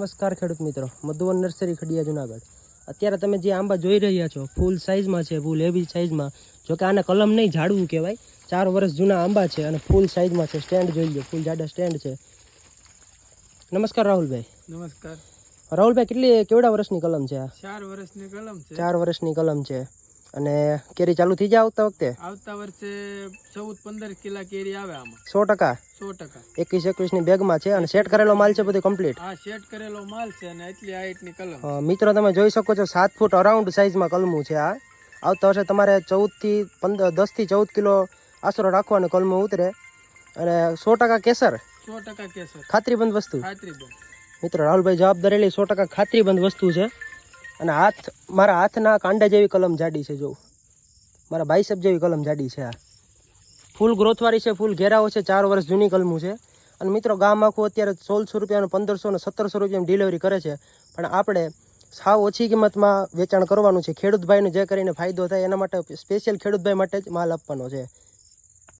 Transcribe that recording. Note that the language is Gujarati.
નમસ્કાર ખેડૂત મિત્રો મધુવન નર્સરી ખડિયા જુનાગઢ. અત્યારે તમે જે આંબા જોઈ રહ્યા છો ફૂલ સાઇઝમાં છે ફૂલ એવી સાઇઝમાં જોકે આને કલમ નહીં ઝાડવું કહેવાય. ચાર વર્ષ જૂના આંબા છે અને ફૂલ સાઇઝમાં છે. સ્ટેન્ડ જોઈ લો ફૂલ જાડા સ્ટેન્ડ છે. નમસ્કાર રાહુલભાઈ. નમસ્કાર. રાહુલભાઈ કેટલી કેવડા વર્ષની કલમ છે આ? ચાર વર્ષની કલમ છે. ચાર વર્ષની કલમ છે. અને કેરી ચાલુ થઈ જાય આવતા વખતે? આવતા વર્ષે ચૌદ પંદર કિલા કેરી આવે આમાં. સો ટકા? સો ટકા. એકવીસ એકવીસની બેગમાં છે અને સેટ કરેલો માલ છે બધું કમ્પ્લીટ હા સેટ કરેલો માલ છે અને એટલી હાઈટની કલમ. મિત્રો તમે જોઈ શકો છો સાત ફૂટ અરાઉન્ડ સાઇઝમાં કલમું છે આ. આવતા વર્ષે તમારે ચૌદથી પંદર દસથી ચૌદ કિલો આશરો રાખવાનો કલમું ઉતરે. અને સો ટકા કેસર? સો ટકા કેસર. ખાતરીબંધ વસ્તુ? ખાતરી બેન મિત્રો રાહુલભાઈ જવાબદારેલી સો ટકા ખાતરીબંધ વસ્તુ છે. અને હાથ, મારા હાથના કાંડા જેવી કલમ જાડી છે જો મારા બાઈસેપ જેવી કલમ જાડી છે આ. ફૂલ ગ્રોથવાળી છે, ફૂલ ઘેરાઓ છે, ચાર વર્ષ જૂની કલમું છે. અને મિત્રો, ગામ આખું અત્યારે સોળસો રૂપિયાનું, પંદરસો ને સત્તરસો રૂપિયાની ડિલિવરી કરે છે. પણ આપણે સાવ ઓછી કિંમતમાં વેચાણ કરવાનું છે. ખેડૂતભાઈને જે કરીને ફાયદો થાય, એના માટે સ્પેશિયલ ખેડૂતભાઈ માટે જ માલ આપવાનો છે.